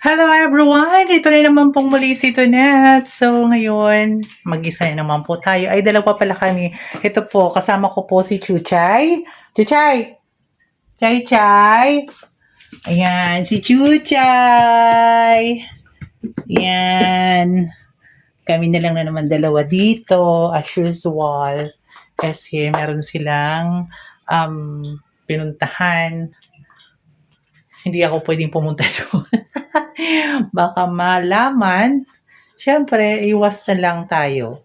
Hello everyone! Ito na naman pong muli si Tonet. So ngayon, mag-isa na naman po tayo. Ay, dalawa pala kami. Ito po, kasama ko po si Chuchay. Chuchay! Chay Chay! Ayan, si Chuchay! Ayan. Kami na lang na naman dalawa dito, as usual. Kasi meron silang um, pinuntahan. Hindi ako pwedeng pumunta doon. baka malaman. Siyempre, iwas na lang tayo.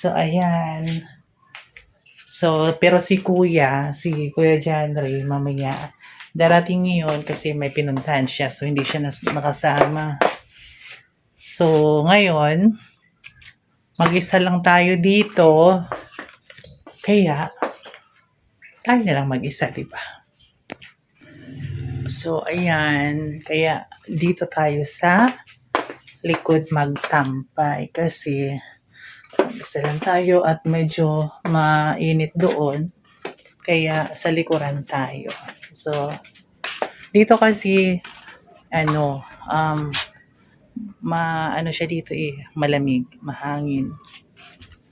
So, ayan. So, pero si Kuya, si Kuya John Ray, mamaya, darating ngayon kasi may pinuntahan siya. So, hindi siya nakasama. So, ngayon, mag-isa lang tayo dito. Kaya, tayo na lang mag-isa, di ba? So, ayan. Kaya, dito tayo sa likod magtampay kasi isa lang tayo at medyo mainit doon. Kaya, sa likuran tayo. So, dito kasi, ano, um, ma, ano siya dito eh, malamig, mahangin.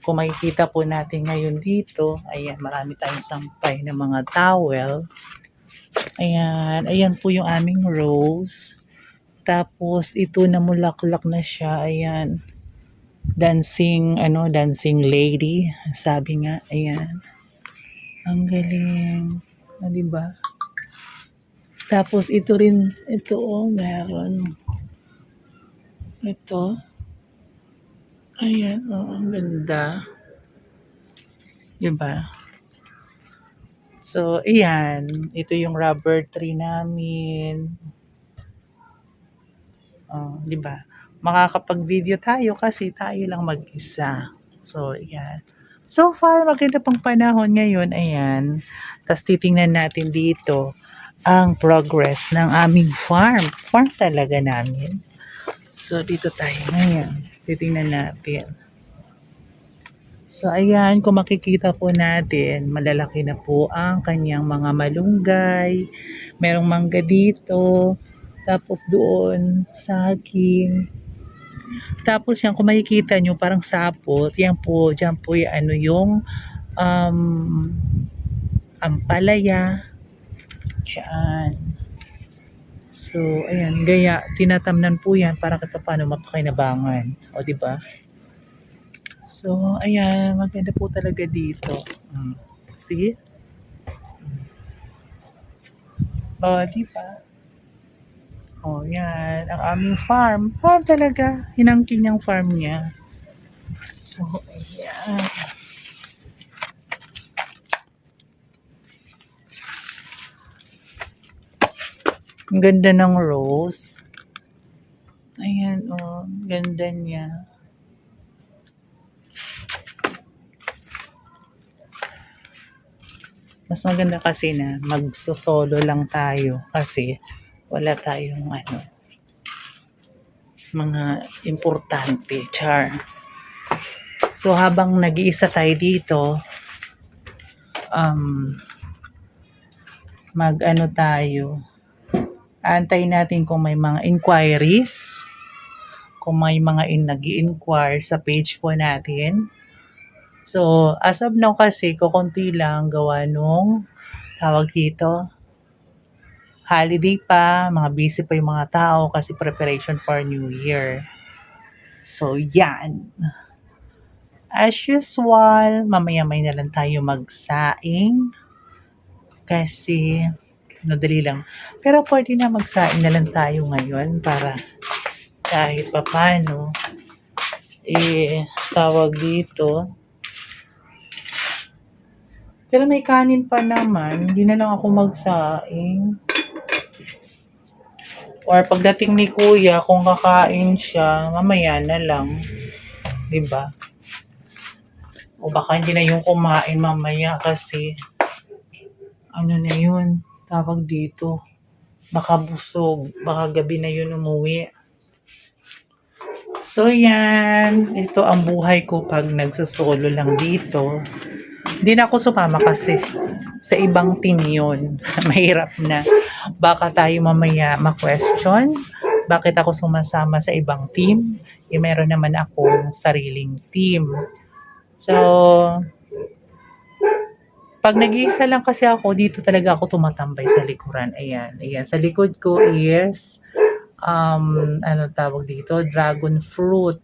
Kung makikita po natin ngayon dito, ayan, marami tayong sampay ng mga towel. Ayan, ayan po yung aming rose. Tapos ito na mulaklak na siya, ayan. Dancing, ano, dancing lady. Sabi nga, ayan. Ang galing. O, diba? Tapos ito rin, ito oh, meron. Ito. Ayan, oh, ang ganda. Diba? So, ayan. Ito yung rubber tree namin. Oh, di ba? Makakapag-video tayo kasi tayo lang mag-isa. So, ayan. So far, maganda pang panahon ngayon. Ayan. Tapos titingnan natin dito ang progress ng aming farm. Farm talaga namin. So, dito tayo ngayon. Titingnan natin. So, ayan, kung makikita po natin, malalaki na po ang kanyang mga malunggay. Merong mangga dito. Tapos doon, saging. Tapos yan, kung makikita nyo, parang sapot. Yan po, dyan po yung ano yung um, ampalaya. Diyan. So, ayan, gaya, tinatamnan po yan para kahit paano mapakinabangan. O, di ba? So, ayan, maganda po talaga dito. Mm. Sige. O, di ba? O, yan. Ang aming farm. Farm talaga. Hinangkin yung farm niya. So, ayan. Ang ganda ng rose. Ayan, oh. Ang Ganda niya. Mas maganda kasi na magsosolo lang tayo kasi wala tayong ano mga importante, char. So habang nag-iisa tayo dito, um, mag ano tayo, antay natin kung may mga inquiries, kung may mga in nag inquire sa page po natin. So, as of now kasi, kukunti lang gawa nung tawag dito, holiday pa, mga busy pa yung mga tao kasi preparation for New Year. So, yan. As usual, mamaya-may na lang tayo magsaing. Kasi, madali lang. Pero pwede na magsaing na lang tayo ngayon para kahit papano, eh, tawag dito, pero may kanin pa naman, hindi na lang ako magsaing. Or pagdating ni kuya, kung kakain siya, mamaya na lang. ba? O baka hindi na yung kumain mamaya kasi ano na yun, tawag dito. Baka busog, baka gabi na yun umuwi. So yan, ito ang buhay ko pag nagsasolo lang dito. Hindi na ako sumama kasi sa ibang team yun. Mahirap na. Baka tayo mamaya ma-question bakit ako sumasama sa ibang team? Eh, meron naman akong sariling team. So, pag nag-iisa lang kasi ako, dito talaga ako tumatambay sa likuran. Ayan, ayan. Sa likod ko is, um, ano tawag dito? Dragon fruit.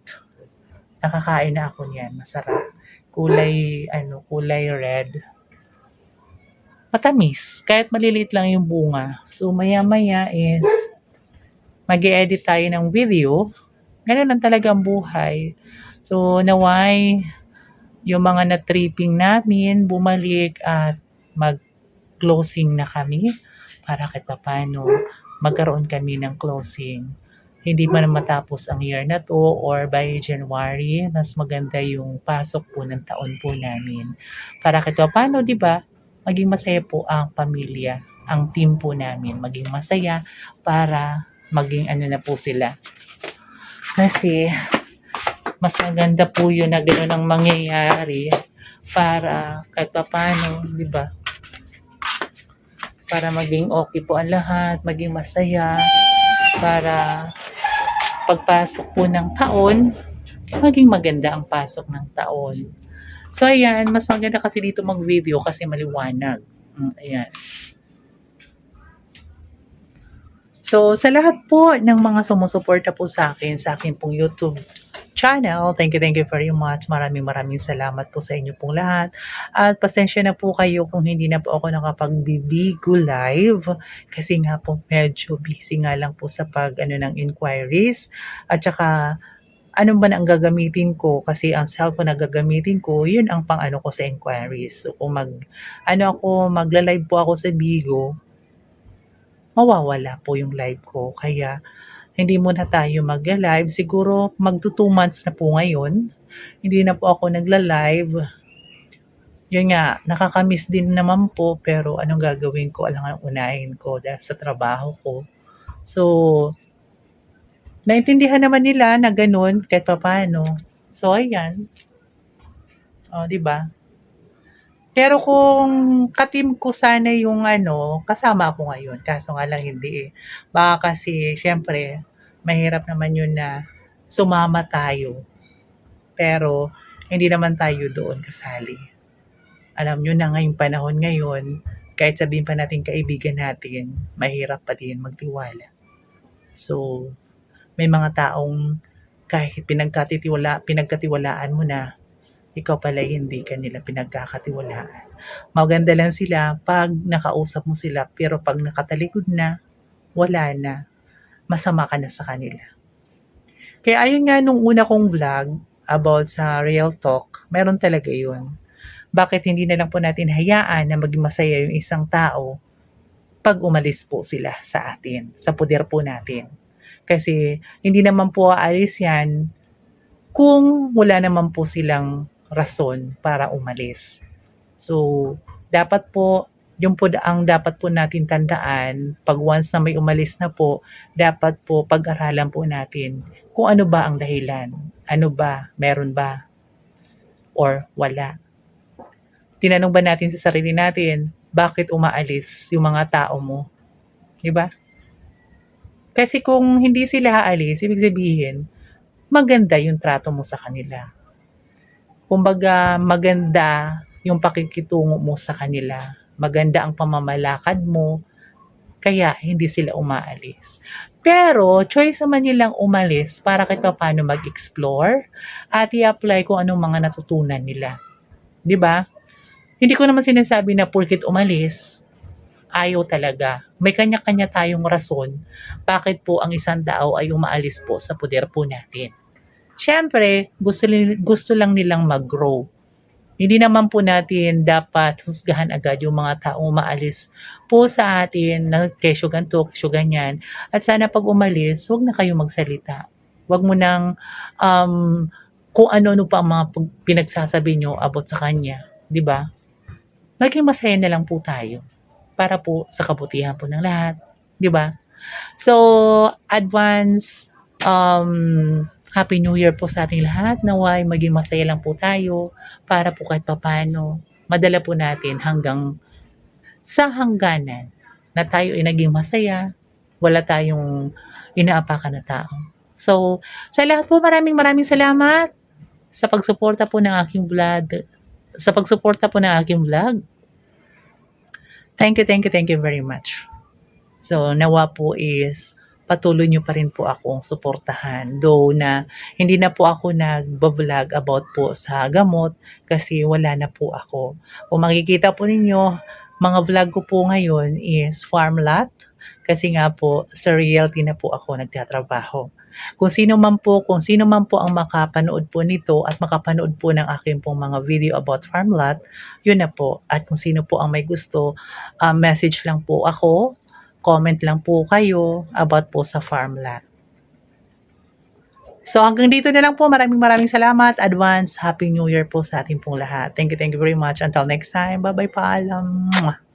Nakakain na ako niyan. Masarap. Kulay, ano, kulay red. Matamis. Kahit maliliit lang yung bunga. So, maya-maya is, mag edit tayo ng video. Ganun lang talaga ang buhay. So, naway, yung mga na-tripping namin, bumalik at mag-closing na kami para kahit paano magkaroon kami ng closing. Hindi man matapos ang year na to or by January, mas maganda yung pasok po ng taon po namin. Para kahit paano, di ba, maging masaya po ang pamilya, ang team po namin, maging masaya para maging ano na po sila. Kasi, mas maganda po yun na gano'n ang mangyayari para kahit pa paano, di ba? Para maging okay po ang lahat, maging masaya, para pagpasok po ng taon, maging maganda ang pasok ng taon. So, ayan, mas maganda kasi dito mag-video kasi maliwanag. Mm, ayan. So, sa lahat po ng mga sumusuporta po sa akin, sa akin pong YouTube channel. Thank you, thank you very much. Maraming maraming salamat po sa inyo pong lahat. At pasensya na po kayo kung hindi na po ako nakapagbibigo live kasi nga po medyo busy nga lang po sa pag ano ng inquiries at saka ano ba ang gagamitin ko kasi ang cellphone na gagamitin ko yun ang pang ano ko sa inquiries so kung mag ano ako magla-live po ako sa Bigo mawawala po yung live ko kaya hindi muna tayo magla-live. Siguro magto 2 months na po ngayon. Hindi na po ako nagla-live. Yun nga, nakakamiss din naman po pero anong gagawin ko? Alam ang unahin ko dahil sa trabaho ko. So, naintindihan naman nila na ganun kahit pa paano. So, ayan. O, di ba? Pero kung katim ko sana yung ano, kasama ako ngayon. Kaso nga lang hindi eh. Baka kasi, syempre, mahirap naman yun na sumama tayo. Pero, hindi naman tayo doon kasali. Alam nyo na ngayong panahon ngayon, kahit sabihin pa natin kaibigan natin, mahirap pa din magtiwala. So, may mga taong kahit pinagkatitiwala, pinagkatiwalaan mo na, ikaw pala hindi ka nila pinagkakatiwalaan. Maganda lang sila pag nakausap mo sila, pero pag nakatalikod na, wala na masama ka na sa kanila. Kaya ayun nga nung una kong vlog about sa Real Talk, meron talaga yun. Bakit hindi na lang po natin hayaan na maging masaya yung isang tao pag umalis po sila sa atin, sa poder po natin. Kasi hindi naman po aalis yan kung wala naman po silang rason para umalis. So, dapat po yung po ang dapat po natin tandaan, pag once na may umalis na po, dapat po pag-aralan po natin kung ano ba ang dahilan. Ano ba? Meron ba? Or wala? Tinanong ba natin sa sarili natin, bakit umaalis yung mga tao mo? Di ba? Kasi kung hindi sila aalis, ibig sabihin, maganda yung trato mo sa kanila. Kumbaga, maganda yung pakikitungo mo sa kanila maganda ang pamamalakad mo, kaya hindi sila umaalis. Pero, choice naman nilang umalis para kahit pa paano mag-explore at i-apply kung anong mga natutunan nila. ba? Hindi ko naman sinasabi na porkit umalis, ayaw talaga. May kanya-kanya tayong rason bakit po ang isang tao ay umaalis po sa poder po natin. Siyempre, gusto, gusto lang nilang mag-grow hindi naman po natin dapat husgahan agad yung mga taong umaalis po sa atin na kesyo ganito, kesyo ganyan. At sana pag umalis, huwag na kayo magsalita. Huwag mo nang um, kung ano-ano pa ang mga pinagsasabi nyo about sa kanya. ba? Diba? Maging masaya na lang po tayo para po sa kabutihan po ng lahat. ba? Diba? So, advance um, Happy New Year po sa ating lahat. Naway maging masaya lang po tayo para po kahit papano madala po natin hanggang sa hangganan na tayo ay naging masaya wala tayong inaapakan na tao. So, sa lahat po, maraming maraming salamat sa pagsuporta po ng aking vlog. Sa pagsuporta po ng aking vlog. Thank you, thank you, thank you very much. So, nawa po is patuloy nyo pa rin po akong suportahan. Though na hindi na po ako nag-vlog about po sa gamot kasi wala na po ako. Kung makikita po ninyo, mga vlog ko po ngayon is farm lot kasi nga po sa realty na po ako nagtatrabaho. Kung sino man po, kung sino man po ang makapanood po nito at makapanood po ng aking pong mga video about farm lot, yun na po. At kung sino po ang may gusto, ah, message lang po ako, comment lang po kayo about po sa farm lot. So hanggang dito na lang po. Maraming maraming salamat. Advance Happy New Year po sa ating pong lahat. Thank you, thank you very much. Until next time. Bye-bye paalam. Mwah.